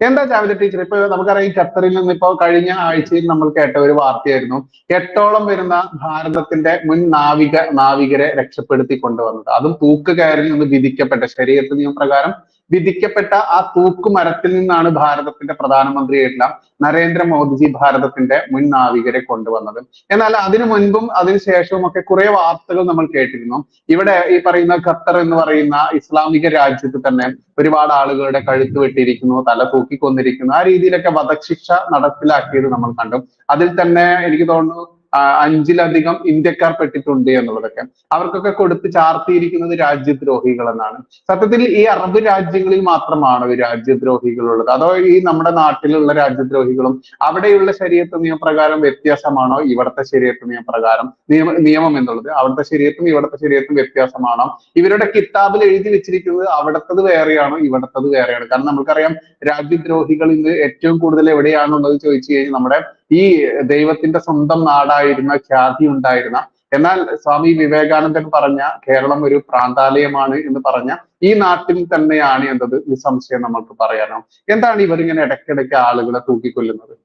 എന്താ ജാവിദ ടീച്ചർ ഇപ്പൊ നമുക്കറിയാം ഈ ഖത്തറിൽ നിന്ന് ഇപ്പൊ കഴിഞ്ഞ ആഴ്ചയിൽ നമ്മൾ കേട്ട ഒരു വാർത്തയായിരുന്നു. എട്ടോളം വരുന്ന ഭാരതത്തിന്റെ മുൻ നാവിക നാവികരെ രക്ഷപ്പെടുത്തി കൊണ്ടുവന്നത് അതും തൂക്കുകയറിൽ നിന്ന് വിധിക്കപ്പെട്ട ശരീരത്ത് നിയമപ്രകാരം വിധിക്കപ്പെട്ട ആ തൂക്കുമരത്തിൽ നിന്നാണ് ഭാരതത്തിന്റെ പ്രധാനമന്ത്രിയായിട്ടുള്ള നരേന്ദ്രമോദിജി ഭാരതത്തിന്റെ മുൻ നാവികരെ കൊണ്ടുവന്നത്. എന്നാൽ അതിനു മുൻപും അതിനുശേഷവും ഒക്കെ കുറെ വാർത്തകൾ നമ്മൾ കേട്ടിരുന്നു. ഇവിടെ ഈ പറയുന്ന ഖത്തർ എന്ന് പറയുന്ന ഇസ്ലാമിക രാജ്യത്ത് തന്നെ ഒരുപാട് ആളുകളുടെ കഴുത്ത് വെട്ടിയിരിക്കുന്നു തല തൂക്കിക്കൊന്നിരിക്കുന്നു. ആ രീതിയിലൊക്കെ വധശിക്ഷ നടപ്പിലാക്കിയത് നമ്മൾ കണ്ടു. അതിൽ തന്നെ എനിക്ക് തോന്നുന്നു അഞ്ചിലധികം ഇന്ത്യക്കാർ പെട്ടിട്ടുണ്ട് എന്നുള്ളതൊക്കെ. അവർക്കൊക്കെ കൊടുത്ത് ചാർത്തിയിരിക്കുന്നത് രാജ്യദ്രോഹികൾ എന്നാണ് സത്യത്തിൽ ഈ അറബ് രാജ്യങ്ങളിൽ മാത്രമാണ് രാജ്യദ്രോഹികൾ ഉള്ളത് അതോ ഈ നമ്മുടെ നാട്ടിലുള്ള രാജ്യദ്രോഹികളും അവിടെയുള്ള ശരീരത്വ നിയമപ്രകാരം വ്യത്യാസമാണോ ഇവിടുത്തെ ശരീരത്വ നിയമപ്രകാരം നിയമ നിയമം എന്നുള്ളത്? അവിടുത്തെ ശരീരത്തും ഇവിടുത്തെ ശരീരത്തും വ്യത്യാസമാണോ? ഇവരുടെ കിതാബിൽ എഴുതി വെച്ചിരിക്കുന്നത് അവിടുത്തത് വേറെയാണോ ഇവിടുത്തത് വേറെയാണ്? കാരണം നമുക്കറിയാം രാജ്യദ്രോഹികൾ ഇന്ന് ഏറ്റവും കൂടുതൽ എവിടെയാണുള്ളത് ചോദിച്ചു കഴിഞ്ഞാൽ നമ്മുടെ ഈ ദൈവത്തിന്റെ സ്വന്തം നാടായിരുന്ന ഖ്യാതി ഉണ്ടായിരുന്ന. എന്നാൽ സ്വാമി വിവേകാനന്ദൻ പറഞ്ഞ കേരളം ഒരു പ്രാന്താലയമാണ് എന്ന് പറഞ്ഞ ഈ നാട്ടിൽ തന്നെയാണ് എന്നത് നിസ്സംശയം നമുക്ക് പറയാനോ? എന്താണ് ഇവരിങ്ങനെ ഇടയ്ക്കിടയ്ക്ക് ആളുകളെ തൂക്കിക്കൊല്ലുന്നത്?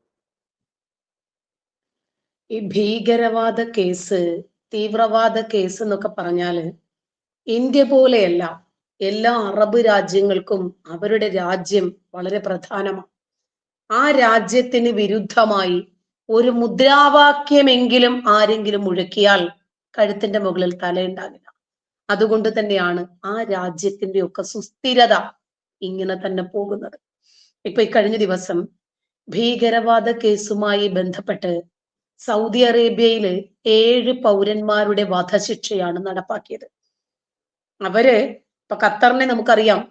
ഈ ഭീകരവാദ കേസ് തീവ്രവാദ കേസ് എന്നൊക്കെ പറഞ്ഞാൽ ഇന്ത്യ പോലെയല്ല. എല്ലാ അറബ് രാജ്യങ്ങൾക്കും അവരുടെ രാജ്യം വളരെ പ്രധാനമാണ്. ആ രാജ്യത്തിന് വിരുദ്ധമായി ഒരു മുദ്രാവാക്യമെങ്കിലും ആരെങ്കിലും മുഴക്കിയാൽ കഴുത്തിന്റെ മുകളിൽ തലയുണ്ടാകില്ല. അതുകൊണ്ട് തന്നെയാണ് ആ രാജ്യത്തിന്റെ ഒക്കെ സുസ്ഥിരത ഇങ്ങനെ തന്നെ പോകുന്നത്. ഇപ്പൊ ഈ കഴിഞ്ഞ ദിവസം ഭീകരവാദ കേസുമായി ബന്ധപ്പെട്ട് സൗദി അറേബ്യയിൽ ഏഴ് പൗരന്മാരുടെ വധശിക്ഷയാണ് നടപ്പാക്കിയത്. അവർ ഇപ്പൊ ഖത്തറിനെ നമുക്കറിയാം.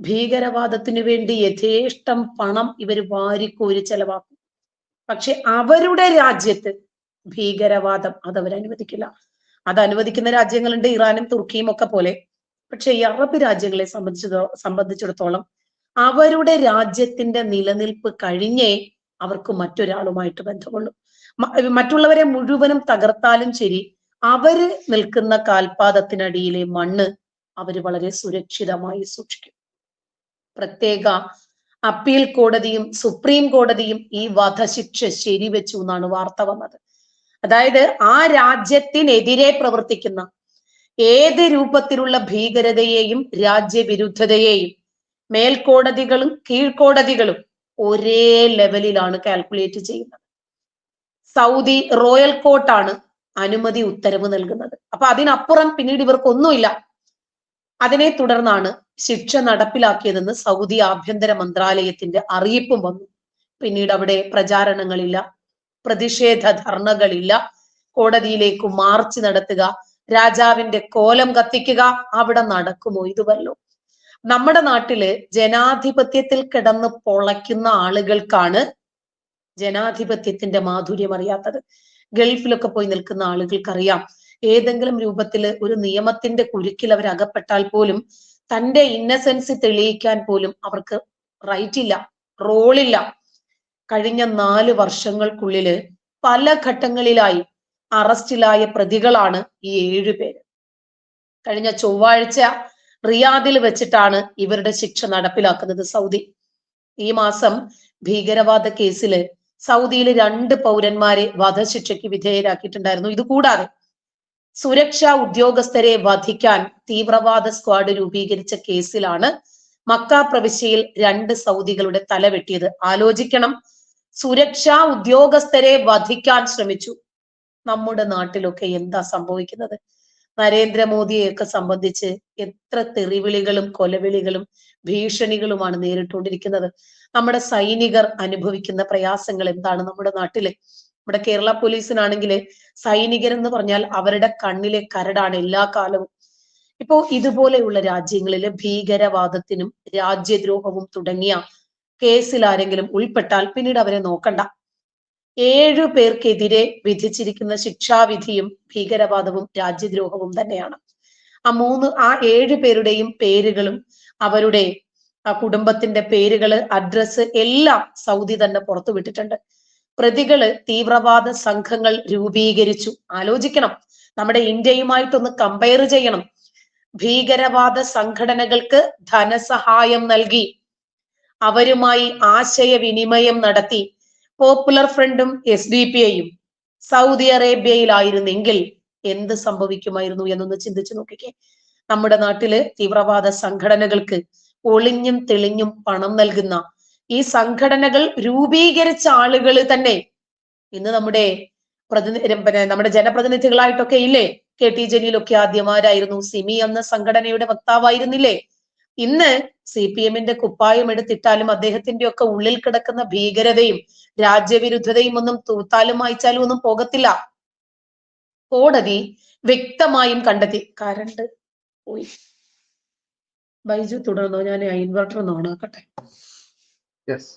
ഭീകരവാദത്തിനു വേണ്ടി യഥേഷ്ടം പണം ഇവർ വാരിക്കോരി ചെലവാക്കും. പക്ഷെ അവരുടെ രാജ്യത്ത് ഭീകരവാദം അത് അവരനുവദിക്കില്ല അത് അനുവദിക്കുന്ന രാജ്യങ്ങളുണ്ട് ഇറാനും തുർക്കിയും ഒക്കെ പോലെ. പക്ഷെ ഈ അറബ് രാജ്യങ്ങളെ സംബന്ധിച്ചതോ സംബന്ധിച്ചിടത്തോളം അവരുടെ രാജ്യത്തിന്റെ നിലനിൽപ്പ് കഴിഞ്ഞേ അവർക്ക് മറ്റൊരാളുമായിട്ട് ബന്ധമുള്ളൂ. മറ്റുള്ളവരെ മുഴുവനും തകർത്താലും ശരി അവർ നിൽക്കുന്ന കാൽപാദത്തിനടിയിലെ മണ്ണ് അവർ വളരെ സുരക്ഷിതമായി സൂക്ഷിക്കും. പ്രത്യേക അപ്പീൽ കോടതിയും സുപ്രീം കോടതിയും ഈ വധശിക്ഷ ശരിവെച്ചു എന്നാണ് വാർത്ത വന്നത്. അതായത് ആ രാജ്യത്തിനെതിരെ പ്രവർത്തിക്കുന്ന ഏത് രൂപത്തിലുള്ള ഭീകരതയെയും രാജ്യവിരുദ്ധതയെയും മേൽക്കോടതികളും കീഴ്ക്കോടതികളും ഒരേ ലെവലിലാണ് കാൽക്കുലേറ്റ് ചെയ്യുന്നത്. സൗദി റോയൽ കോർട്ടാണ് അനുമതി ഉത്തരവ് നൽകുന്നത്. അപ്പൊ അതിനപ്പുറം പിന്നീട് ഇവർക്കൊന്നുമില്ല. അതിനെ തുടർന്നാണ് ശിക്ഷ നടപ്പിലാക്കിയതെന്ന് സൗദി ആഭ്യന്തര മന്ത്രാലയത്തിന്റെ അറിയിപ്പും വന്നു. പിന്നീട് അവിടെ പ്രചാരണങ്ങളില്ല പ്രതിഷേധ ധർണകളില്ല. കോടതിയിലേക്ക് മാർച്ച് നടത്തുക രാജാവിന്റെ കോലം കത്തിക്കുക അവിടെ നടക്കുമോ ഇതുവല്ലോ. നമ്മുടെ നാട്ടിൽ ജനാധിപത്യത്തിൽ കിടന്ന് പൊളയ്ക്കുന്ന ആളുകൾക്കാണ് ജനാധിപത്യത്തിന്റെ മാധുര്യം അറിയാത്തത്. ഗൾഫിലൊക്കെ പോയി നിൽക്കുന്ന ആളുകൾക്കറിയാം ഏതെങ്കിലും രൂപത്തിൽ ഒരു നിയമത്തിന്റെ കുരുക്കിൽ അവർ അകപ്പെട്ടാൽ പോലും തന്റെ ഇന്നസെൻസ് തെളിയിക്കാൻ പോലും അവർക്ക് റൈറ്റ് ഇല്ല റോളില്ല കഴിഞ്ഞ നാല് വർഷങ്ങൾക്കുള്ളിൽ പല ഘട്ടങ്ങളിലായി അറസ്റ്റിലായ പ്രതികളാണ് ഈ ഏഴു പേര്. കഴിഞ്ഞ ചൊവ്വാഴ്ച റിയാദിൽ വെച്ചിട്ടാണ് ഇവരുടെ ശിക്ഷ നടപ്പിലാക്കുന്നത് സൗദി. ഈ മാസം ഭീകരവാദ കേസിൽ സൗദിയിൽ രണ്ട് പൗരന്മാരെ വധശിക്ഷയ്ക്ക് വിധേയരാക്കിയിട്ടുണ്ടായിരുന്നു. ഇത് കൂടാതെ സുരക്ഷാ ഉദ്യോഗസ്ഥരെ വധിക്കാൻ തീവ്രവാദ സ്ക്വാഡ് രൂപീകരിച്ച കേസിലാണ് മക്ക പ്രവിശ്യയിൽ രണ്ട് സൗദികളുടെ തല വെട്ടിയത് ആലോചിക്കണം. സുരക്ഷാ ഉദ്യോഗസ്ഥരെ വധിക്കാൻ ശ്രമിച്ചു. നമ്മുടെ നാട്ടിലൊക്കെ എന്താ സംഭവിക്കുന്നത്? നരേന്ദ്രമോദിയെയൊക്കെ സംബന്ധിച്ച് എത്ര തെറിവിളികളും കൊലവിളികളും ഭീഷണികളുമാണ് നേരിട്ടുകൊണ്ടിരിക്കുന്നത്. നമ്മുടെ സൈനികർ അനുഭവിക്കുന്ന പ്രയാസങ്ങൾ എന്താണ് നമ്മുടെ നാട്ടിൽ? നമ്മുടെ കേരള പോലീസിനാണെങ്കിൽ സൈനികരെന്ന് പറഞ്ഞാൽ അവരുടെ കണ്ണിലെ കരടാണ് എല്ലാ കാലവും. ഇപ്പോ ഇതുപോലെയുള്ള രാജ്യങ്ങളിലെ ഭീകരവാദത്തിനും രാജ്യദ്രോഹവും തുടങ്ങിയ കേസിൽ ആരെങ്കിലും ഉൾപ്പെട്ടാൽ പിന്നീട് അവരെ നോക്കണ്ട. ഏഴു പേർക്കെതിരെ വിധിച്ചിരിക്കുന്ന ശിക്ഷാവിധിയും ഭീകരവാദവും രാജ്യദ്രോഹവും തന്നെയാണ്. ആ മൂന്ന് ആ ഏഴു പേരുടെയും പേരുകളും അവരുടെ കുടുംബത്തിന്റെ പേരുകൾ അഡ്രസ് എല്ലാം സൗദി തന്നെ പുറത്തുവിട്ടിട്ടുണ്ട്. പ്രതികൾ തീവ്രവാദ സംഘങ്ങൾ രൂപീകരിച്ചു. ആലോചിക്കണം. നമ്മുടെ ഇന്ത്യയുമായിട്ടൊന്ന് കമ്പയർ ചെയ്യണം. ഭീകരവാദ സംഘടനകൾക്ക് ധനസഹായം നൽകി. അവരുമായി ആശയവിനിമയം നടത്തി. പോപ്പുലർ ഫ്രണ്ടും എസ് ഡി പി ഐയും സൗദി അറേബ്യയിലായിരുന്നെങ്കിൽ എന്ത് സംഭവിക്കുമായിരുന്നു എന്നൊന്ന് ചിന്തിച്ചു നോക്കിക്കേ. നമ്മുടെ നാട്ടിൽ തീവ്രവാദ സംഘടനകൾക്ക് ഒളിഞ്ഞും തെളിഞ്ഞും പണം നൽകുന്ന ഈ സംഘടനകൾ രൂപീകരിച്ച ആളുകൾ തന്നെ. ഇന്ന് നമ്മുടെ പ്രതിനിധി നമ്മുടെ ജനപ്രതിനിധികളായിട്ടൊക്കെ ഇല്ലേ? കെ ടി ജലീലൊക്കെ ആദ്യമാരായിരുന്നു. സിമി എന്ന സംഘടനയുടെ വക്താവായിരുന്നില്ലേ? ഇന്ന് സി പി എമ്മിന്റെ കുപ്പായം എടുത്തിട്ടാലും അദ്ദേഹത്തിന്റെ ഒക്കെ ഉള്ളിൽ കിടക്കുന്ന ഭീകരതയും രാജ്യവിരുദ്ധതയും ഒന്നും തൂത്താലും വായിച്ചാലും ഒന്നും പോകത്തില്ല. കോടതി വ്യക്തമായും കണ്ടെത്തി. കരണ്ട് പോയി. ബൈജു തുടർന്നോ? ഞാൻ ഇൻവെർട്ടർ ഒന്ന് യെസ്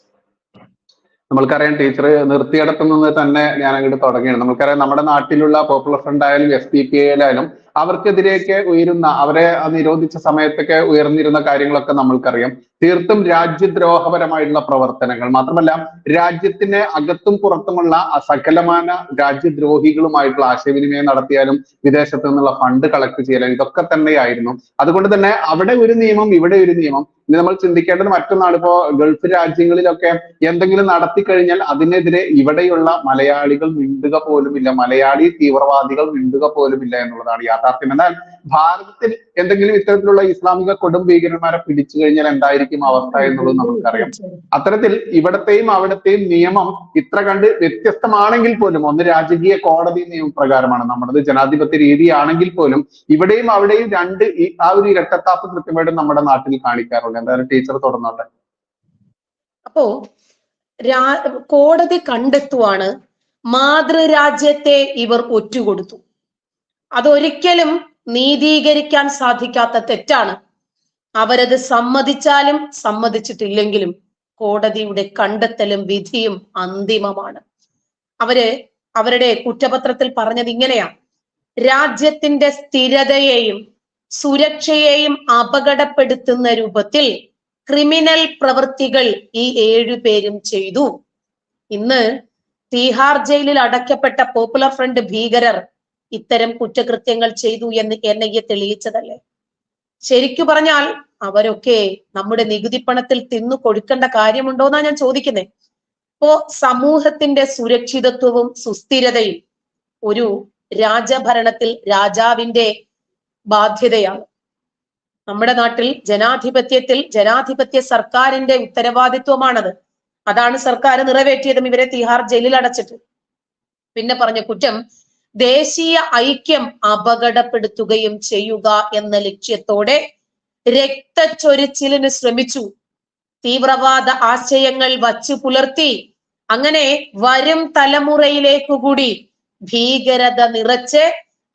നമ്മൾക്കറിയാം ടീച്ചർ നിർത്തിയിടത്തു നിന്ന് തന്നെ ഞാൻ അങ്ങോട്ട് തുടങ്ങിയാണ്. നമുക്കറിയാം നമ്മുടെ നാട്ടിലുള്ള പോപ്പുലർ ഫ്രണ്ട് ആയാലും എസ് ഡി പി ആയാലും അവർക്കെതിരെയൊക്കെ ഉയരുന്ന അവരെ നിരോധിച്ച സമയത്തൊക്കെ ഉയർന്നിരുന്ന കാര്യങ്ങളൊക്കെ നമ്മൾക്കറിയാം. തീർത്തും രാജ്യദ്രോഹപരമായിട്ടുള്ള പ്രവർത്തനങ്ങൾ. മാത്രമല്ല രാജ്യത്തിന് അകത്തും പുറത്തുമുള്ള സകലമാന രാജ്യദ്രോഹികളുമായിട്ടുള്ള ആശയവിനിമയം നടത്തിയാലും വിദേശത്തു നിന്നുള്ള ഫണ്ട് കളക്ട് ചെയ്യലും ഇതൊക്കെ തന്നെയായിരുന്നു. അതുകൊണ്ട് തന്നെ അവിടെ ഒരു നിയമം ഇവിടെ ഒരു നിയമം. ഇനി നമ്മൾ ചിന്തിക്കേണ്ടത് മറ്റൊന്നാണ് ഇപ്പോ ഗൾഫ് രാജ്യങ്ങളിലൊക്കെ എന്തെങ്കിലും നടത്തി കഴിഞ്ഞാൽ അതിനെതിരെ ഇവിടെയുള്ള മലയാളികൾ മിണ്ടുക പോലുമില്ല. മലയാളി തീവ്രവാദികൾ മിണ്ടുക പോലുമില്ല എന്നുള്ളതാണ് യാഥാർത്ഥ്യം എന്നാൽ ഭാരതത്തിൽ എന്തെങ്കിലും ഇത്തരത്തിലുള്ള ഇസ്ലാമിക കൊടും ഭീകരന്മാരെ പിടിച്ചു കഴിഞ്ഞാൽ എന്തായിരിക്കും അവസ്ഥ എന്നുള്ളത് നമുക്കറിയാം. അത്തരത്തിൽ ഇവിടത്തെയും അവിടത്തെയും നിയമം ഇത്ര കണ്ട് വ്യത്യസ്തമാണെങ്കിൽ പോലും ഒന്ന് രാജകീയ കോടതി നിയമപ്രകാരമാണ് നമ്മുടെ ജനാധിപത്യ രീതിയാണെങ്കിൽ പോലും ഇവിടെയും അവിടെയും രണ്ട് ഈ ആ ഒരു ഇരട്ടത്താപ്പ് കൃത്യമായിട്ട് നമ്മുടെ നാട്ടിൽ കാണിക്കാറുണ്ട്. എന്തായാലും ടീച്ചർ തുടർന്നോട്ടെ അപ്പോ കോടതി കണ്ടെത്തുവാണ് മാതൃരാജ്യത്തെ ഇവർ ഒറ്റുകൊടുത്തു. അതൊരിക്കലും നീതീകരിക്കാൻ സാധിക്കാത്ത തെറ്റാണ്. അവരത് സമ്മതിച്ചാലും സമ്മതിച്ചിട്ടില്ലെങ്കിലും കോടതിയുടെ കണ്ടെത്തലും വിധിയും അന്തിമമാണ്. അവർ അവരുടെ കുറ്റപത്രത്തിൽ പറഞ്ഞത് ഇങ്ങനെയാണ് രാജ്യത്തിന്റെ സ്ഥിരതയെയും സുരക്ഷയെയും അപകടപ്പെടുത്തുന്ന രൂപത്തിൽ ക്രിമിനൽ പ്രവൃത്തികൾ ഈ ഏഴു പേരും ചെയ്തു. ഇന്ന് തീഹാർ ജയിലിൽ അടയ്ക്കപ്പെട്ട പോപ്പുലർ ഫ്രണ്ട് ഭീകരർ ഇത്തരം കുറ്റകൃത്യങ്ങൾ ചെയ്തു എന്ന് എൻ ഐ എ തെളിയിച്ചതല്ലേ? ശരിക്കു പറഞ്ഞാൽ അവരൊക്കെ നമ്മുടെ നികുതി പണത്തിൽ തിന്നു കൊടുക്കേണ്ട കാര്യമുണ്ടോന്നാ ഞാൻ ചോദിക്കുന്നത് ഇപ്പോ സമൂഹത്തിന്റെ സുരക്ഷിതത്വവും സുസ്ഥിരതയും ഒരു രാജഭരണത്തിൽ രാജാവിന്റെ ബാധ്യതയാണ്. നമ്മുടെ നാട്ടിൽ ജനാധിപത്യത്തിൽ ജനാധിപത്യ സർക്കാരിന്റെ ഉത്തരവാദിത്വമാണത്. അതാണ് സർക്കാർ നിറവേറ്റിയതും ഇവരെ തിഹാർ ജയിലിൽ അടച്ചിട്ട് പിന്നെ പറഞ്ഞ കുറ്റം ദേശീയ ഐക്യം അപകടപ്പെടുത്തുകയും ചെയ്യുക എന്ന ലക്ഷ്യത്തോടെ രക്തച്ചൊരിച്ചിലിന് ശ്രമിച്ചു. തീവ്രവാദ ആശയങ്ങൾ വച്ചു പുലർത്തി. അങ്ങനെ വരും തലമുറയിലേക്കു കൂടി ഭീകരത നിറച്ച്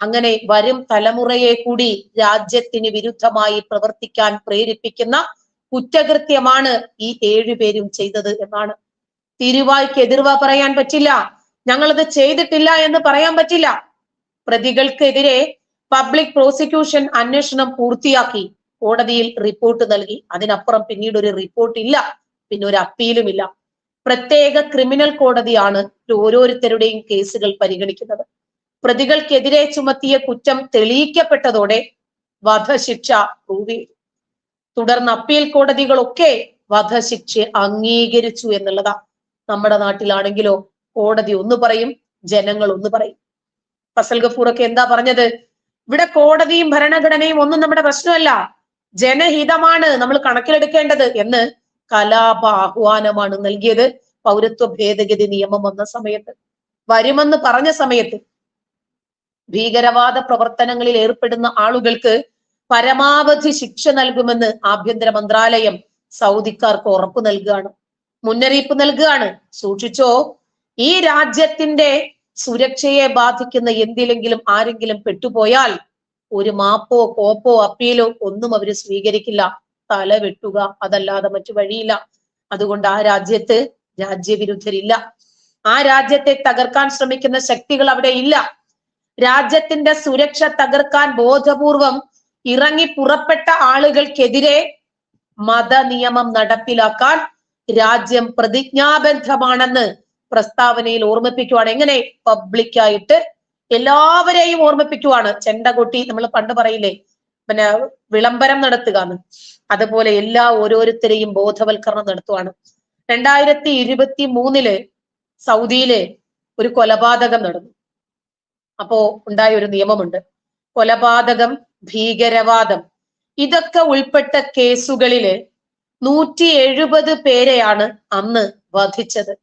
അങ്ങനെ വരും തലമുറയെ കൂടി രാജ്യത്തിന് വിരുദ്ധമായി പ്രവർത്തിക്കാൻ പ്രേരിപ്പിക്കുന്ന കുറ്റകൃത്യമാണ് ഈ ഏഴുപേരും ചെയ്തത് എന്നാണ്. തിരുവായ്ക്ക് എതിർവ പറയാൻ പറ്റില്ല. ഞങ്ങളത് ചെയ്തിട്ടില്ല എന്ന് പറയാൻ പറ്റില്ല. പ്രതികൾക്കെതിരെ പബ്ലിക് പ്രോസിക്യൂഷൻ അന്വേഷണം പൂർത്തിയാക്കി കോടതിയിൽ റിപ്പോർട്ട് നൽകി. അതിനപ്പുറം പിന്നീട് ഒരു റിപ്പോർട്ട് ഇല്ല. പിന്നെ ഒരു അപ്പീലും ഇല്ല. പ്രത്യേക ക്രിമിനൽ കോടതിയാണ് ഓരോരുത്തരുടെയും കേസുകൾ പരിഗണിക്കുന്നത്. പ്രതികൾക്കെതിരെ ചുമത്തിയ കുറ്റം തെളിയിക്കപ്പെട്ടതോടെ വധശിക്ഷ പ്രൂവ് ചെയ്തു. തുടർന്ന് അപ്പീൽ കോടതികളൊക്കെ വധശിക്ഷ അംഗീകരിച്ചു എന്നുള്ളതാ. നമ്മുടെ നാട്ടിലാണെങ്കിലോ കോടതി ഒന്ന് പറയും ജനങ്ങൾ ഒന്ന് പറയും. ഫസൽ ഗഫൂറൊക്കെ എന്താ പറഞ്ഞത്? ഇവിടെ കോടതിയും ഭരണഘടനയും ഒന്നും നമ്മുടെ പ്രശ്നമല്ല. ജനഹിതമാണ് നമ്മൾ കണക്കിലെടുക്കേണ്ടത് എന്ന് കലാപ ആഹ്വാനമാണ് നൽകിയത് പൗരത്വ ഭേദഗതി നിയമം വന്ന സമയത്ത്. വരുമെന്ന് പറഞ്ഞ സമയത്ത് ഭീകരവാദ പ്രവർത്തനങ്ങളിൽ ഏർപ്പെടുന്ന ആളുകൾക്ക് പരമാവധി ശിക്ഷ നൽകുമെന്ന് ആഭ്യന്തര മന്ത്രാലയം സൗദിക്കാർക്ക് ഉറപ്പ് നൽകുകയാണ്. മുന്നറിയിപ്പ് നൽകുകയാണ്. സൂക്ഷിച്ചോ? ഈ രാജ്യത്തിന്റെ സുരക്ഷയെ ബാധിക്കുന്ന എന്തിലെങ്കിലും ആരെങ്കിലും പെട്ടുപോയാൽ ഒരു മാപ്പോ കോപ്പോ അപ്പീലോ ഒന്നും അവർ സ്വീകരിക്കില്ല. തല വെട്ടുക അതല്ലാതെ മറ്റു വഴിയില്ല. അതുകൊണ്ട് ആ രാജ്യത്ത് രാജ്യവിരുദ്ധരില്ല. ആ രാജ്യത്തെ തകർക്കാൻ ശ്രമിക്കുന്ന ശക്തികൾ അവിടെ ഇല്ല. രാജ്യത്തിന്റെ സുരക്ഷ തകർക്കാൻ ബോധപൂർവം ഇറങ്ങി പുറപ്പെട്ട ആളുകൾക്കെതിരെ മതനിയമം നടപ്പിലാക്കാൻ രാജ്യം പ്രതിജ്ഞാബദ്ധമാണെന്ന് പ്രസ്താവനയിൽ ഓർമ്മിപ്പിക്കുവാണ്. എങ്ങനെ? പബ്ലിക്കായിട്ട് എല്ലാവരെയും ഓർമ്മിപ്പിക്കുവാണ്. ചെണ്ട കൊട്ടി നമ്മൾ പണ്ട് പറയില്ലേ പിന്നെ വിളംബരം നടത്തുകയാണ് അതുപോലെ എല്ലാ ഓരോരുത്തരെയും ബോധവൽക്കരണം നടത്തുവാണ്. രണ്ടായിരത്തി ഇരുപത്തി മൂന്നിൽ സൗദിയിൽ ഒരു കൊലപാതകം നടന്നു. അപ്പോ ഉണ്ടായ ഒരു നിയമമുണ്ട്. കൊലപാതകം ഭീകരവാദം. ഇതൊക്കെ ഉൾപ്പെട്ട കേസുകളിൽ നൂറ്റി എഴുപത് പേരെയാണ് അന്ന് വധിച്ചത്.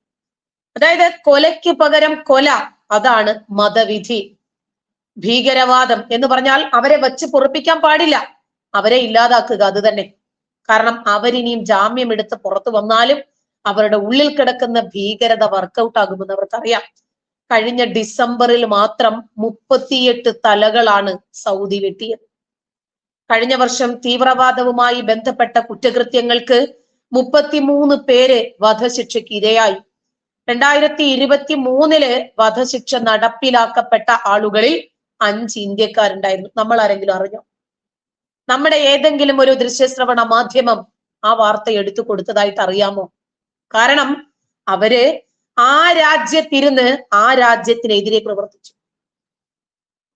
അതായത് കൊലയ്ക്ക് പകരം കൊല അതാണ് മതവിധി. ഭീകരവാദം എന്ന് പറഞ്ഞാൽ അവരെ വച്ച് പൊറപ്പിക്കാൻ പാടില്ല. അവരെ ഇല്ലാതാക്കുക അത് തന്നെ. കാരണം അവരിനിയും ജാമ്യം എടുത്ത് പുറത്തു വന്നാലും അവരുടെ ഉള്ളിൽ കിടക്കുന്ന ഭീകരത വർക്കൗട്ട് ആകുമെന്ന് അവർക്കറിയാം. കഴിഞ്ഞ ഡിസംബറിൽ മാത്രം മുപ്പത്തിയെട്ട് തലകളാണ് സൗദി വെട്ടിയത്. കഴിഞ്ഞ വർഷം തീവ്രവാദവുമായി ബന്ധപ്പെട്ട കുറ്റകൃത്യങ്ങൾക്ക് മുപ്പത്തിമൂന്ന് പേര് വധശിക്ഷയ്ക്ക് ഇരയായി. രണ്ടായിരത്തി ഇരുപത്തി മൂന്നിൽ വധശിക്ഷ നടപ്പിലാക്കപ്പെട്ട ആളുകളിൽ അഞ്ച് ഇന്ത്യക്കാരുണ്ടായിരുന്നു. നമ്മൾ ആരെങ്കിലും അറിഞ്ഞോ? നമ്മുടെ ഏതെങ്കിലും ഒരു ദൃശ്യശ്രവണ മാധ്യമം ആ വാർത്ത എടുത്തു കൊടുത്തതായിട്ട് അറിയാമോ? കാരണം അവർ ആ രാജ്യത്തിരുന്ന് ആ രാജ്യത്തിനെതിരെ പ്രവർത്തിച്ചു.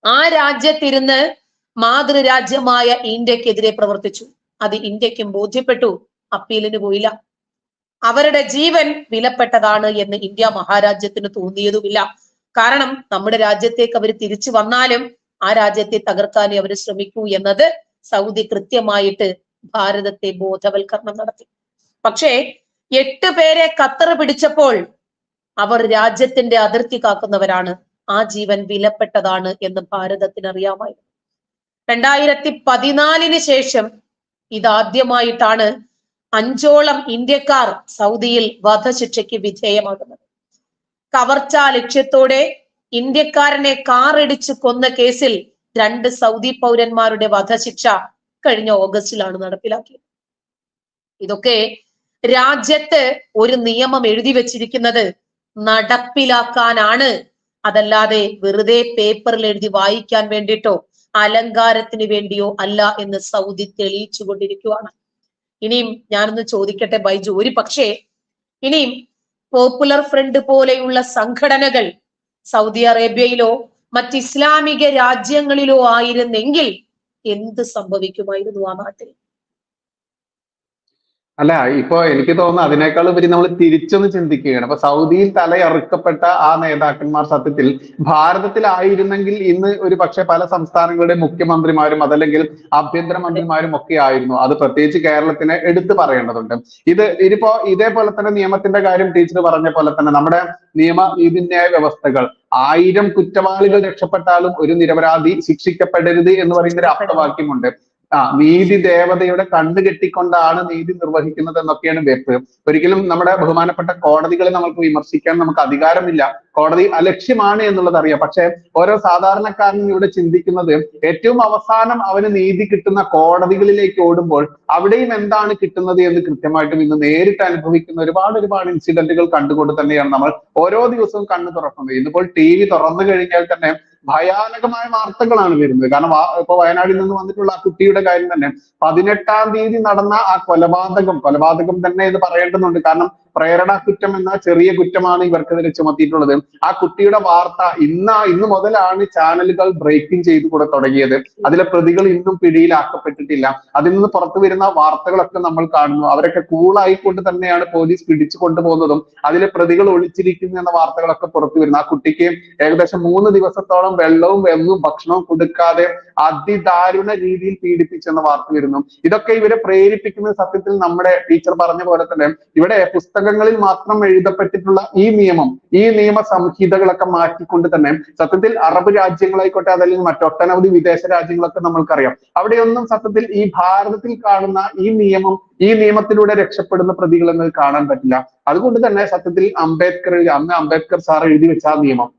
ആ രാജ്യത്തിരുന്ന് മാതൃരാജ്യമായ ഇന്ത്യക്കെതിരെ പ്രവർത്തിച്ചു. അത് ഇന്ത്യക്കും ബോധ്യപ്പെട്ടു. അപ്പീലിന് പോയില്ല. അവരുടെ ജീവൻ വിലപ്പെട്ടതാണ് എന്ന് ഇന്ത്യ മഹാരാജ്യത്തിന് തോന്നിയതുമില്ല. കാരണം നമ്മുടെ രാജ്യത്തേക്ക് അവർ തിരിച്ചു വന്നാലും ആ രാജ്യത്തെ തകർക്കാനേ അവർ ശ്രമിക്കൂ എന്നത് സൗദി കൃത്യമായിട്ട് ഭാരതത്തെ ബോധവൽക്കരണം നടത്തി. പക്ഷേ എട്ട് പേരെ ഖത്തർ പിടിച്ചപ്പോൾ അവർ രാജ്യത്തിന്റെ അതിർത്തി കാക്കുന്നവരാണ്. ആ ജീവൻ വിലപ്പെട്ടതാണ് എന്ന് ഭാരതത്തിന് അറിയാമായിരുന്നു രണ്ടായിരത്തി പതിനാലിന് ശേഷം ഇതാദ്യമായിട്ടാണ് അഞ്ചോളം ഇന്ത്യക്കാർ സൗദിയിൽ വധശിക്ഷയ്ക്ക് വിധേയമാകുന്നത്. കവർച്ച ലക്ഷ്യത്തോടെ ഇന്ത്യക്കാരനെ കാറിടിച്ച് കൊന്ന കേസിൽ രണ്ട് സൗദി പൗരന്മാരുടെ വധശിക്ഷ കഴിഞ്ഞ ഓഗസ്റ്റിലാണ് നടപ്പിലാക്കിയത്. ഇതൊക്കെ രാജ്യത്ത് ഒരു നിയമം എഴുതി വെച്ചിരിക്കുന്നത് നടപ്പിലാക്കാനാണ്. അതല്ലാതെ വെറുതെ പേപ്പറിൽ എഴുതി വായിക്കാൻ വേണ്ടിയിട്ടോ അലങ്കാരത്തിന് വേണ്ടിയോ അല്ല എന്ന് സൗദി തെളിയിച്ചു കൊണ്ടിരിക്കുകയാണ് ഇനിയും ഞാനൊന്ന് ചോദിക്കട്ടെ ബൈജു. ഒരു പക്ഷേ ഇനിയും പോപ്പുലർ ഫ്രണ്ട് പോലെയുള്ള സംഘടനകൾ സൗദി അറേബ്യയിലോ മറ്റ് ഇസ്ലാമിക രാജ്യങ്ങളിലോ ആയിരുന്നെങ്കിൽ എന്ത് സംഭവിക്കുമായിരുന്നു ആ നാട്ടിൽ? അല്ല ഇപ്പൊ എനിക്ക് തോന്നുന്നു അതിനേക്കാൾ ഉപരി നമ്മൾ തിരിച്ചൊന്ന് ചിന്തിക്കുകയാണ്. അപ്പൊ സൗദിയിൽ തലയറുക്കപ്പെട്ട ആ നേതാക്കന്മാർ സത്യത്തിൽ ഭാരതത്തിലായിരുന്നെങ്കിൽ ഇന്ന് ഒരു പക്ഷെ പല സംസ്ഥാനങ്ങളുടെ മുഖ്യമന്ത്രിമാരും അതല്ലെങ്കിൽ ആഭ്യന്തരമന്ത്രിമാരും ഒക്കെ ആയിരുന്നു. അത് പ്രത്യേകിച്ച് കേരളത്തിനെ എടുത്തു പറയേണ്ടതുണ്ട്. ഇത് ഇതിപ്പോ ഇതേപോലെ തന്നെ നിയമത്തിന്റെ കാര്യം ടീച്ചർ പറഞ്ഞ പോലെ തന്നെ നമ്മുടെ നിയമ നീതിന്യായ വ്യവസ്ഥകൾ ആയിരം കുറ്റവാളികൾ രക്ഷപ്പെട്ടാലും ഒരു നിരപരാധി ശിക്ഷിക്കപ്പെടരുത് എന്ന് പറയുന്ന ഒരു അർത്ഥവാക്യമുണ്ട്. ആ നീതി ദേവതയുടെ കണ്ണ് കെട്ടിക്കൊണ്ടാണ് നീതി നിർവഹിക്കുന്നത് എന്നൊക്കെയാണ് വെപ്പ്. ഒരിക്കലും നമ്മുടെ ബഹുമാനപ്പെട്ട കോടതികളെ നമുക്ക് വിമർശിക്കാൻ നമുക്ക് അധികാരമില്ല. കോടതി അലക്ഷ്യമാണ് എന്നുള്ളത് അറിയാം. പക്ഷെ ഓരോ സാധാരണക്കാരനും ഇവിടെ ചിന്തിക്കുന്നത് ഏറ്റവും അവസാനം അവന് നീതി കിട്ടുന്ന കോടതികളിലേക്ക് ഓടുമ്പോൾ അവിടെയും എന്താണ് കിട്ടുന്നത് എന്ന് കൃത്യമായിട്ടും ഇന്ന് നേരിട്ട് അനുഭവിക്കുന്ന ഒരുപാട് ഒരുപാട് ഇൻസിഡന്റുകൾ കണ്ടുകൊണ്ട് തന്നെയാണ് നമ്മൾ ഓരോ ദിവസവും കണ്ണ് തുറക്കുന്നത്. ഇന്നിപ്പോൾ ടി വി തുറന്നു കഴിഞ്ഞാൽ തന്നെ ഭയാനകമായ വാർത്തകളാണ് വരുന്നത്. കാരണം ഇപ്പൊ വയനാട്ടിൽ നിന്ന് വന്നിട്ടുള്ള ആ കുട്ടിയുടെ കാര്യം തന്നെ പതിനെട്ടാം തീയതി നടന്ന ആ കൊലപാതകം കൊലപാതകം തന്നെ എന്ന് പറയേണ്ടതുണ്ട്. കാരണം പ്രേരണ കുറ്റം എന്ന ചെറിയ കുറ്റമാണ് ഇവർക്കെതിരെ ചുമത്തിയിട്ടുള്ളത്. ആ കുട്ടിയുടെ വാർത്ത ഇന്ന് ഇന്ന് മുതലാണ് ചാനലുകൾ ബ്രേക്കിംഗ് ചെയ്തു കൂടെ തുടങ്ങിയത്. അതിലെ പ്രതികൾ ഇന്നും പിടിയിലാക്കപ്പെട്ടിട്ടില്ല. അതിൽ നിന്ന് പുറത്തു വരുന്ന വാർത്തകളൊക്കെ നമ്മൾ കാണുന്നു. അവരൊക്കെ കൂളായിക്കൊണ്ട് തന്നെയാണ് പോലീസ് പിടിച്ചു കൊണ്ടുപോകുന്നതും അതിലെ പ്രതികൾ ഒളിച്ചിരിക്കുന്നു എന്ന വാർത്തകളൊക്കെ പുറത്തു വരുന്നു. ആ കുട്ടിക്ക് ഏകദേശം മൂന്ന് ദിവസത്തോളം വെള്ളവും വെള്ളവും ഭക്ഷണവും കൊടുക്കാതെ അതിദാരുണ രീതിയിൽ പീഡിപ്പിച്ചെന്ന വാർത്ത വരുന്നു. ഇതൊക്കെ ഇവരെ പ്രേരിപ്പിക്കുന്ന സത്യത്തിൽ നമ്മുടെ ടീച്ചർ പറഞ്ഞ പോലെ തന്നെ ഇവിടെ പുസ്തകങ്ങളിൽ മാത്രം എഴുതപ്പെട്ടിട്ടുള്ള ഈ നിയമം ഈ നിയമ സംഹിതകളൊക്കെ മാറ്റിക്കൊണ്ട് തന്നെ സത്യത്തിൽ അറബ് രാജ്യങ്ങളായിക്കോട്ടെ അതല്ലെങ്കിൽ മറ്റൊട്ടനവധി വിദേശ രാജ്യങ്ങളൊക്കെ നമ്മൾക്കറിയാം. അവിടെയൊന്നും സത്യത്തിൽ ഈ ഭാരതത്തിൽ കാണുന്ന ഈ നിയമം ഈ നിയമത്തിലൂടെ രക്ഷപ്പെടുന്ന പ്രതികളെന്ന് കാണാൻ പറ്റില്ല. അതുകൊണ്ട് തന്നെ സത്യത്തിൽ അംബേദ്കർ അന്ന് അംബേദ്കർ സാർ എഴുതി വെച്ച ആ നിയമം.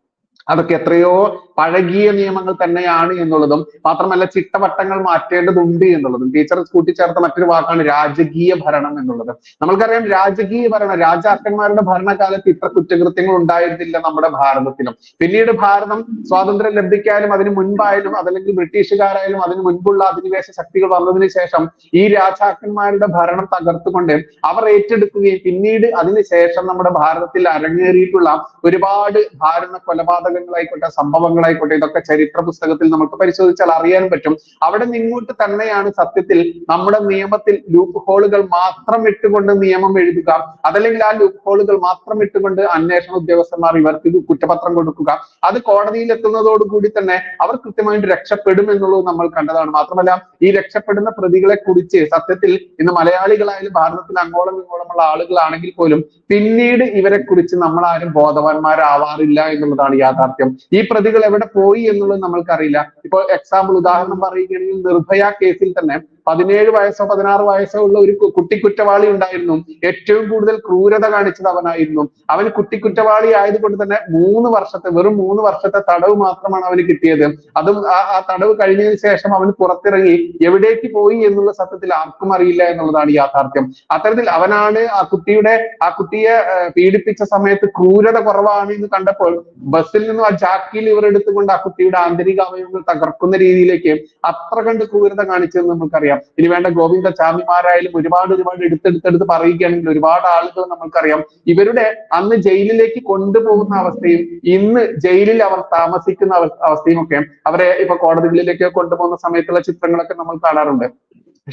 അതൊക്കെ എത്രയോ പഴകിയ നിയമങ്ങൾ തന്നെയാണ് എന്നുള്ളതും മാത്രമല്ല ചിട്ടവട്ടങ്ങൾ മാറ്റേണ്ടതുണ്ട് എന്നുള്ളതും. ടീച്ചർ കൂട്ടിച്ചേർത്ത മറ്റൊരു വാക്കാണ് രാജകീയ ഭരണം എന്നുള്ളത്. നമ്മൾക്കറിയാം രാജകീയ ഭരണം രാജാക്കന്മാരുടെ ഭരണകാലത്ത് ഇത്ര കുറ്റകൃത്യങ്ങൾ ഉണ്ടായിരുന്നില്ല നമ്മുടെ ഭാരതത്തിലും. പിന്നീട് ഭാരതം സ്വാതന്ത്ര്യം ലഭിക്കാനും അതിനു മുൻപായാലും അതല്ലെങ്കിൽ ബ്രിട്ടീഷുകാരായാലും അതിനു മുൻപുള്ള അധിനിവേശ ശക്തികൾ വന്നതിന് ശേഷം ഈ രാജാക്കന്മാരുടെ ഭരണം തകർത്തുകൊണ്ട് അവർ ഏറ്റെടുക്കുകയും പിന്നീട് അതിനുശേഷം നമ്മുടെ ഭാരതത്തിൽ അരങ്ങേറിയിട്ടുള്ള ഒരുപാട് ഭാരണ കൊലപാതക കൊലപാതകങ്ങളായിക്കോട്ടെ സംഭവങ്ങളായിക്കോട്ടെ ഇതൊക്കെ ചരിത്ര പുസ്തകത്തിൽ നമുക്ക് പരിശോധിച്ചാൽ അറിയാൻ പറ്റും. അവിടെ നിങ്ങോട്ട് തന്നെയാണ് സത്യത്തിൽ നമ്മുടെ നിയമത്തിൽ ലൂപ്പ് ഹോളുകൾ മാത്രം ഇട്ടുകൊണ്ട് നിയമം എഴുതുക. അതല്ലെങ്കിൽ ആ ലൂപ്പ് ഹോളുകൾ മാത്രം ഇട്ടുകൊണ്ട് അന്വേഷണ ഉദ്യോഗസ്ഥന്മാർ ഇവർക്ക് കുറ്റപത്രം കൊടുക്കുക. അത് കോടതിയിൽ എത്തുന്നതോടുകൂടി തന്നെ അവർ കൃത്യമായിട്ട് രക്ഷപ്പെടും എന്നുള്ളത് നമ്മൾ കണ്ടതാണ്. മാത്രമല്ല ഈ രക്ഷപ്പെടുന്ന പ്രതികളെ കുറിച്ച് സത്യത്തിൽ ഇന്ന് മലയാളികളായാലും ഭാരതത്തിൽ അങ്ങോളം ഇങ്ങോളമുള്ള ആളുകളാണെങ്കിൽ പോലും പിന്നീട് ഇവരെ കുറിച്ച് നമ്മൾ ആരും ബോധവാന്മാരാവാറില്ല എന്നുള്ളതാണ് യാഥാർത്ഥ്യം. ഈ പ്രതികൾ എവിടെ പോയി എന്നുള്ളത് നമ്മൾക്കറിയില്ല. ഇപ്പോൾ എക്സാമ്പിൾ ഉദാഹരണം പറയുകയാണെങ്കിൽ നിർഭയ കേസിൽ തന്നെ പതിനേഴ് വയസ്സോ പതിനാറ് വയസ്സോ ഉള്ള ഒരു കുട്ടി കുറ്റവാളി ഉണ്ടായിരുന്നു. ഏറ്റവും കൂടുതൽ ക്രൂരത കാണിച്ചത് അവനായിരുന്നു. അവൻ കുട്ടി കുറ്റവാളി ആയതുകൊണ്ട് തന്നെ മൂന്ന് വർഷത്തെ വെറും മൂന്ന് വർഷത്തെ തടവ് മാത്രമാണ് അവന് കിട്ടിയത്. അതും ആ ആ തടവ് കഴിഞ്ഞതിന് ശേഷം അവൻ പുറത്തിറങ്ങി എവിടേക്ക് പോയി എന്നുള്ള സത്യത്തിൽ ആർക്കും അറിയില്ല എന്നുള്ളതാണ് യാഥാർത്ഥ്യം. അത്തരത്തിൽ അവനാണ് ആ കുട്ടിയുടെ ആ കുട്ടിയെ പീഡിപ്പിച്ച സമയത്ത് ക്രൂരത കുറവാണ് എന്ന് കണ്ടപ്പോൾ ബസ്സിൽ നിന്നും ആ ജാക്കിയിൽ ഇവർ എടുത്തുകൊണ്ട് ആ കുട്ടിയുടെ ആന്തരിക അവയവങ്ങൾ തകർക്കുന്ന രീതിയിലേക്ക് അത്ര കണ്ട് ക്രൂരത കാണിച്ചതെന്ന് നമുക്കറിയാം ഇനി വേണ്ട ഗോവിന്ദ ചാമിമാരായാലും ഒരുപാട് ഒരുപാട് എടുത്തെടുത്തെടുത്ത് പറയുകയാണെങ്കിൽ ഒരുപാട് ആളുകൾ നമുക്കറിയാം ഇവരുടെ അന്ന് ജയിലിലേക്ക് കൊണ്ടുപോകുന്ന അവസ്ഥയും ഇന്ന് ജയിലിൽ അവർ താമസിക്കുന്ന അവ- അവസ്ഥയും ഒക്കെ. അവരെ ഇപ്പൊ കോടതികളിലേക്ക് കൊണ്ടുപോകുന്ന സമയത്തുള്ള ചിത്രങ്ങളൊക്കെ നമ്മൾ കാണാറുണ്ട്.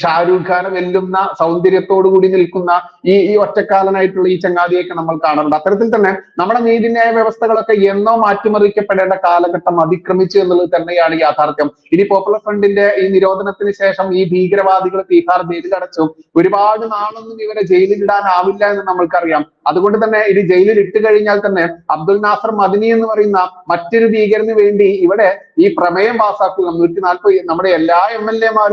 ഷാരൂഖ് ഖാനെ വെല്ലുന്ന സൗന്ദര്യത്തോടു കൂടി നിൽക്കുന്ന ഈ ഈ ഒറ്റക്കാലനായിട്ടുള്ള ഈ ചങ്ങാതിയൊക്കെ നമ്മൾ കാണുന്നുണ്ട്. അത്തരത്തിൽ തന്നെ നമ്മുടെ നീതിന്യായ വ്യവസ്ഥകളൊക്കെ എന്നോ മാറ്റിമറിക്കപ്പെടേണ്ട കാലഘട്ടം അതിക്രമിച്ചു എന്നുള്ളത് തന്നെയാണ് യാഥാർത്ഥ്യം. ഇനി പോപ്പുലർ ഫ്രണ്ടിന്റെ ഈ നിരോധനത്തിന് ശേഷം ഈ ഭീകരവാദികൾ തീഹാർ ജയിലിൽ അടച്ചു ഒരുപാട് നാളൊന്നും ഇവരെ ജയിലിലിടാനാവില്ല എന്ന് നമ്മൾക്കറിയാം. അതുകൊണ്ട് തന്നെ ഇത് ജയിലിൽ ഇട്ട് കഴിഞ്ഞാൽ തന്നെ അബ്ദുൽ നാസർ മദിനി എന്ന് പറയുന്ന മറ്റൊരു ഭീകരന് വേണ്ടി ഇവിടെ ഈ പ്രമേയം പാസ്സാക്കുക നൂറ്റി നാൽപ്പത് നമ്മുടെ എല്ലാ എം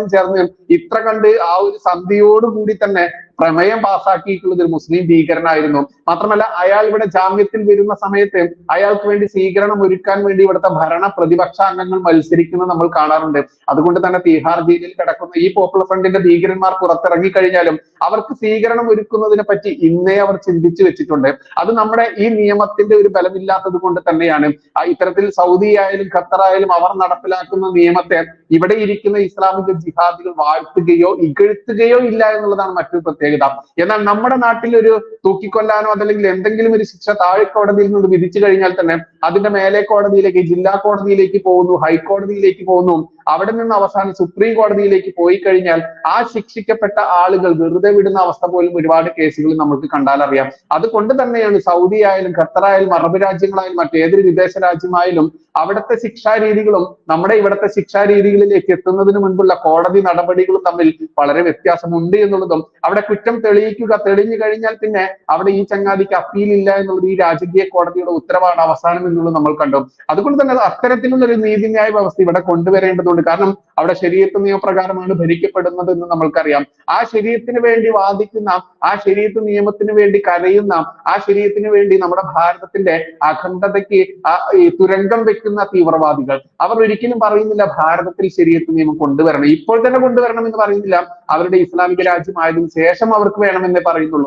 ചേർന്ന് ഇത്ര കണ്ട് ആ ഒരു സന്ധിയോടുകൂടി തന്നെ പ്രമേയം പാസ്സാക്കിയിട്ടുള്ളത് ഒരു മുസ്ലിം ഭീകരനായിരുന്നു. മാത്രമല്ല അയാൾ ഇവിടെ ജാമ്യത്തിൽ വരുന്ന സമയത്ത് അയാൾക്ക് വേണ്ടി സ്വീകരണം ഒരുക്കാൻ വേണ്ടി ഇവിടുത്തെ ഭരണ പ്രതിപക്ഷ അംഗങ്ങൾ മത്സരിക്കുന്നത് നമ്മൾ കാണാറുണ്ട്. അതുകൊണ്ട് തന്നെ തീഹാർ ജയിലിൽ കിടക്കുന്ന ഈ പോപ്പുലർ ഫ്രണ്ടിന്റെ ഭീകരന്മാർ പുറത്തിറങ്ങി കഴിഞ്ഞാലും അവർക്ക് സ്വീകരണം ഒരുക്കുന്നതിനെ പറ്റി ഇന്നേ അവർ ചിന്തിച്ചു വെച്ചിട്ടുണ്ട്. അത് നമ്മുടെ ഈ നിയമത്തിന്റെ ഒരു ബലമില്ലാത്തത് കൊണ്ട് തന്നെയാണ്. ഇത്തരത്തിൽ സൗദി ആയാലും ഖത്തർ ആയാലും അവർ നടപ്പിലാക്കുന്ന നിയമത്തെ ഇവിടെ ഇരിക്കുന്ന ഇസ്ലാമിക ജിഹാദികൾ വാഴ്ത്തുകയോ ഇകഴ്ത്തുകയോ ഇല്ല എന്നുള്ളതാണ് മറ്റൊരു പ്രത്യേകത. എന്നാൽ നമ്മുടെ നാട്ടിൽ ഒരു തൂക്കിക്കൊല്ലാനോ അതല്ലെങ്കിൽ എന്തെങ്കിലും ഒരു ശിക്ഷ താഴെ കോടതിയിൽ നിന്ന് വിധിച്ചു കഴിഞ്ഞാൽ തന്നെ അതിന്റെ മേലെ കോടതിയിലേക്ക് ജില്ലാ കോടതിയിലേക്ക് പോകുന്നു ഹൈക്കോടതിയിലേക്ക് പോകുന്നു. അവിടെ നിന്ന് അവസാനം സുപ്രീം കോടതിയിലേക്ക് പോയി കഴിഞ്ഞാൽ ആ ശിക്ഷിക്കപ്പെട്ട ആളുകൾ വെറുതെ വിടുന്ന അവസ്ഥ പോലും ഒരുപാട് കേസുകൾ നമുക്ക് കണ്ടാൽ അറിയാം. അതുകൊണ്ട് തന്നെയാണ് സൗദി ആയാലും ഖത്തർ ആയാലും അറബ് രാജ്യങ്ങളായാലും മറ്റേതൊരു വിദേശ രാജ്യമായാലും അവിടുത്തെ ശിക്ഷാ രീതികളും നമ്മുടെ ഇവിടുത്തെ ശിക്ഷാ രീതികളിലേക്ക് എത്തുന്നതിന് മുൻപുള്ള കോടതി നടപടികളും തമ്മിൽ വളരെ വ്യത്യാസമുണ്ട് എന്നുള്ളതും അവിടെ കുറ്റം തെളിയിക്കുക തെളിഞ്ഞു കഴിഞ്ഞാൽ പിന്നെ അവിടെ ഈ ചങ്ങാതിക്ക് അപ്പീൽ ഇല്ല എന്നുള്ളത് ഈ രാജകീയ കോടതിയുടെ ഉത്തരവാണ് അവസാനം എന്നുള്ളത് നമ്മൾ കണ്ടു. അതുകൊണ്ട് തന്നെ അത് അത്തരത്തിലുള്ള ഒരു നീതിന്യായ വ്യവസ്ഥ ഇവിടെ കൊണ്ടുവരേണ്ടതുണ്ട്. കാരണം അവിടെ ശരീരത്ത് നിയമപ്രകാരമാണ് ഭരിക്കപ്പെടുന്നത് എന്ന് നമ്മൾക്കറിയാം. ആ ശരീരത്തിന് വേണ്ടി വാദിക്കുന്ന ആ ശരീരത്ത് നിയമത്തിന് വേണ്ടി കരയുന്ന ആ ശരീരത്തിന് വേണ്ടി നമ്മുടെ ഭാരതത്തിന്റെ അഖണ്ഡതയ്ക്ക് തുരങ്കം വെക്കുന്ന തീവ്രവാദികൾ അവർ ഒരിക്കലും പറയുന്നില്ല ഭാരതത്തിൽ ശരീരത്ത് നിയമം കൊണ്ടുവരണം. ഇപ്പോൾ തന്നെ കൊണ്ടുവരണം എന്ന് പറയുന്നില്ല. അവരുടെ ഇസ്ലാമിക രാജ്യമായതിനു ശേഷം അവർക്ക് വേണമെന്നേ പറയുന്നുള്ളൂ.